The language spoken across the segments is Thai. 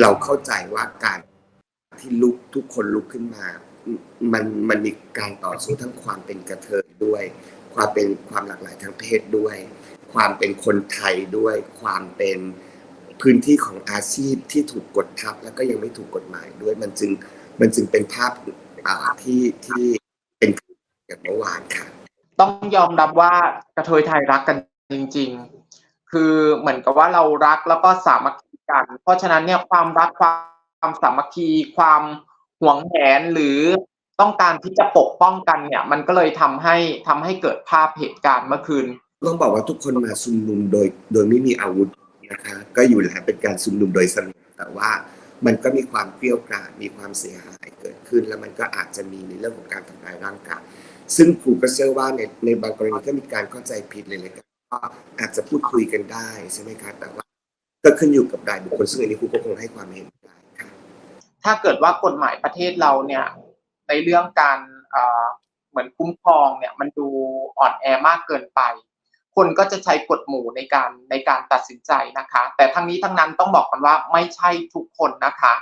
เราเข้าใจว่าการที่ลุกทุกคนลุกขึ้นมา มันมันมีการต่อสู้ทั้งความเป็นกระเทยด้วย ความเป็นความหลากหลายทางเพศด้วย ความเป็นคนไทยด้วย ความเป็นพื้นที่ของอาชีพที่ถูกกดทับแล้วก็ยังไม่ถูกกฎหมายด้วย มันจึงมันจึงเป็นภาพอ่าที่ที่เป็นอย่างเมื่อวานค่ะ ต้องยอมรับว่ากระเทยไทยรักกันจริง ๆ คือเหมือนกับว่าเรารักแล้วก็สามัค กัน เพราะฉะนั้นเนี่ยความรักความสามัคคี ความหวงแหนหรือต้องการที่จะปกป้องกันเนี่ย มันก็เลยทำให้ทำให้เกิดภาพเหตุการณ์เมื่อคืนต้องบอกว่าทุกคนมาชุมนุมโดยโดยไม่มีอาวุธนะคะ ก็อยู่แล้วเป็นการชุมนุมโดยสงบแต่ว่ามันก็มีความเกรี้ยวกราดมีความเสียหายเกิดขึ้น แล้วมันก็อาจจะมีในเรื่องของการทำร้ายร่างกายซึ่งครูก็เชื่อว่าในในบางกรณีก็มีการเข้าใจผิดเลยเลยก็อาจจะพูดคุยกันได้ใช่ไหมคะแต่ว่า ก็ขึ้นอยู่กับรายบุคคลซึ่งอันนี้ครูก็คงให้ความเห็นได้ค่ะถ้าเกิดว่ากฎหมายประเทศเราเนี่ยในเรื่องการเอ่อเหมือนคุ้มครองเนี่ยมันดูอ่อนแอมากเกินไป คนก็จะใช้กฎหมู่ในการในการตัดสินใจนะคะ แต่ทั้งนี้ทั้งนั้นต้องบอกกันว่าไม่ใช่ทุกคนนะคะ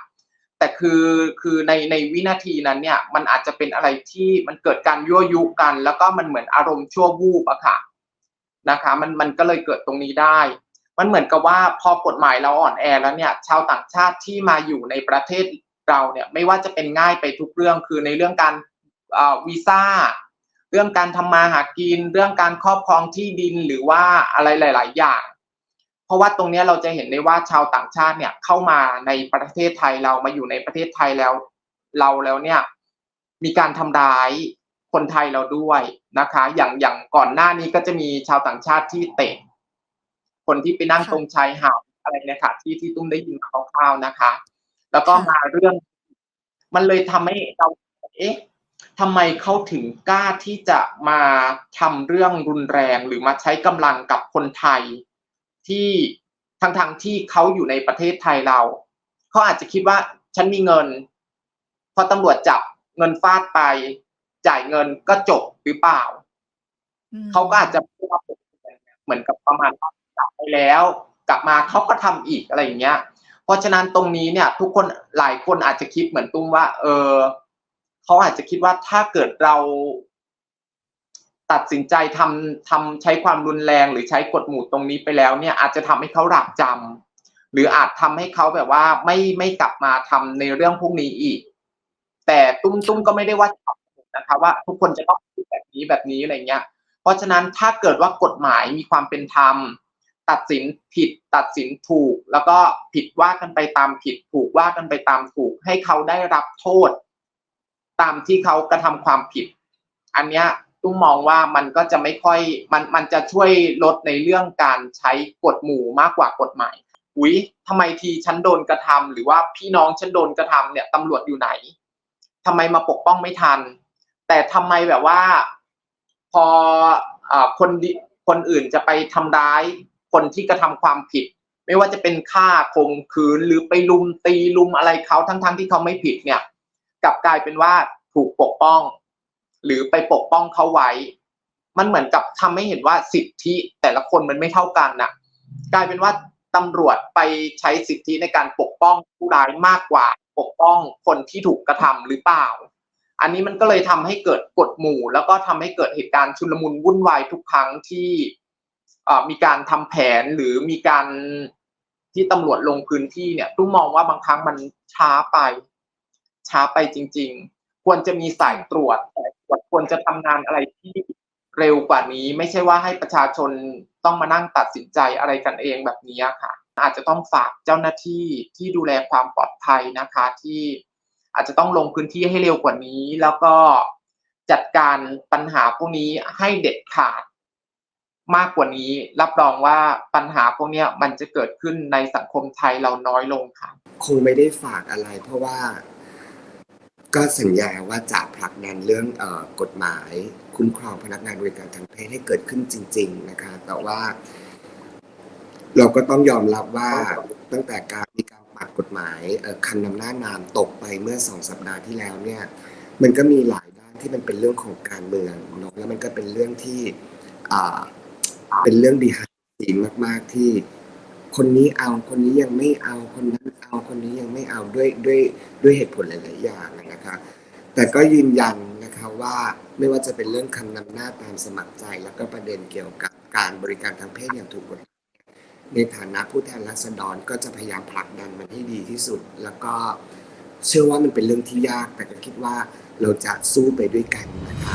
แต่คือคือในในวินาทีนั้นเนี่ยมันอาจจะเป็นอะไรที่มันเกิดการยั่วยุกัน แล้วก็มันเหมือนอารมณ์ชั่ววูบอะค่ะนะคะมันมันก็เลยเกิดตรงนี้ได้ มันเหมือนกับว่าพอกฎหมายเราอ่อนแอแล้วเนี่ย ชาวต่างชาติที่มาอยู่ในประเทศเราเนี่ยไม่ว่าจะเป็นง่ายไปทุกเรื่องคือในเรื่องการวีซ่าเรื่องการทำมาหากิน เรื่องการครอบครองที่ดินหรือว่าอะไรหลาย ๆ อย่าง เพราะว่าตรงนี้เราจะเห็นได้ว่าชาวต่างชาติเนี่ยเข้ามาในประเทศไทยเรามาอยู่ในประเทศไทยแล้ว เราแล้วเนี่ยมีการทำร้ายคนไทยเราด้วยนะคะ อย่างอย่างก่อนหน้านี้ก็จะมีชาวต่างชาติที่เตะ คนที่ไปนั่งค่ะตรงชายหาดอะไรเนี่ยค่ะ ที่ที่ตุ้มได้ยินคร่าวๆนะคะ แล้วก็ค่ะมาเรื่อง มันเลยทำให้เราเอ๊ะทำไมเขาถึงกล้าที่จะมาทำเรื่องรุนแรงหรือมาใช้กำลังกับคนไทย ที่ทั้งทางๆที่เขาอยู่ในประเทศไทยเราเขาอาจจะคิดว่าฉันมีเงิน พอตำรวจจับเงินฟาดไป จ่ายเงินก็จบหรือเปล่าอืมเขาก็อาจจะพูดว่าเหมือนกับประมาณว่า กลับไปแล้ว กลับมาเขาก็ทำอีกอะไรอย่างเงี้ย เพราะฉะนั้นตรงนี้เนี่ย ทุกคนหลายคนอาจจะคิดเหมือนตุ้มว่า เออเขาอาจจะคิดว่าถ้าเกิดเรา ตัดสินใจทำทำใช้ความรุนแรงหรือใช้กฎหมู่ตรงนี้ไปแล้วเนี่ย อาจจะทำให้เขาหลาบจำหรืออาจทำให้เขาแบบว่าไม่ไม่กลับมาทำในเรื่องพวกนี้อีก แต่ตุ้มตุ้มก็ไม่ได้ว่านะคะว่าทุกคนจะต้องคิดแบบนี้แบบนี้อะไรเงี้ย เพราะฉะนั้นถ้าเกิดว่ากฎหมายมีความเป็นธรรม ตัดสินผิดตัดสินถูก แล้วก็ผิดว่ากันไปตามผิดถูกว่ากันไปตามถูก ให้เขาได้รับโทษ ตามที่เขากระทำความผิด อันเนี้ยตุ้มมองว่ามันก็จะไม่ค่อยมันมันจะช่วยลดในเรื่องการใช้กฎหมู่มากกว่ากฎหมายอุ๊ยทำไมทีฉันโดนกระทำหรือว่าพี่น้องฉันโดนกระทำเนี่ยตำรวจอยู่ไหนทำไมมาปกป้องไม่ทัน แต่ทำไมแบบว่า พออาคนดิคนอื่นจะไปทำร้าย คนที่กระทำความผิด ไม่ว่าจะเป็นฆ่าข่มขืนหรือไปลุมตีลุมอะไรเขาทั้งๆที่เขาไม่ผิดเนี่ยกลับกลายเป็นว่าถูกปกป้อง หรือไปปกป้องเขาไว้ มันเหมือนกับทำให้เห็นว่าสิทธิแต่ละคนมันไม่เท่ากันน่ะกลายเป็นว่าตำรวจไปใช้สิทธิในการปกป้องผู้ร้ายมากกว่า ปกป้องคนที่ถูกกระทำหรือเปล่า อันนี้มันก็เลยทำให้เกิดกฎหมู่ แล้วก็ทำให้เกิดเหตุการณ์ชุลมุนวุ่นวายทุกครั้งที่ มีการทำแผนหรือมีการที่ตำรวจลงพื้นที่เนี่ยตุ้มมองว่าบางครั้งมันช้าไป ช้าไปจริง ๆ ควรจะมีสายตรวจสายตรวจควรจะทำงานอะไรที่เร็วกว่านี้ ไม่ใช่ว่าให้ประชาชนต้องมานั่งตัดสินใจอะไรกันเองแบบนี้ค่ะ อาจจะต้องฝากเจ้าหน้าที่ที่ดูแลความปลอดภัยนะคะ ที่อาจจะต้องลงพื้นที่ให้เร็วกว่านี้ แล้วก็จัดการปัญหาพวกนี้ให้เด็ดขาด มากกว่านี้ รับรองว่าปัญหาพวกนี้มันจะเกิดขึ้นในสังคมไทยเราน้อยลงค่ะ คงไม่ได้ฝากอะไร เพราะว่า ก็สัญญาว่าจะผลักดันเรื่องกฎหมาย คุ้มครองพนักงานบริการทางเพศให้เกิดขึ้นจริง ๆ นะคะ แต่ว่า เราก็ต้องยอมรับว่าตั้งแต่การมีการปัดกฎหมายคันนำหน้านามตกไปเมื่อสองสัปดาห์ที่แล้วเนี่ย มันก็มีหลายด้านที่มันเป็นเรื่องของการเมืองเนอะแล้วมันก็เป็นเรื่องที่อ่า เป็นเรื่องดีฮาซีมาก ๆ ที่คนนี้เอาคนนี้ยังไม่เอาคนนั้นเอาคนนี้ยังไม่เอาด้วยด้วยด้วยเหตุผลหลาย ๆ อย่างนะคะ แต่ก็ยืนยันนะคะว่าไม่ว่าจะเป็นเรื่องคำนำหน้าตามสมัครใจ แล้วก็ประเด็นเกี่ยวกับการบริการทางเพศอย่างถูกกฎหมายในฐานะผู้แทนราษฎรก็จะพยายามผลักดันมันให้ดีที่สุด แล้วก็เชื่อว่ามันเป็นเรื่องที่ยาก แต่ก็คิดว่าเราจะสู้ไปด้วยกันนะคะ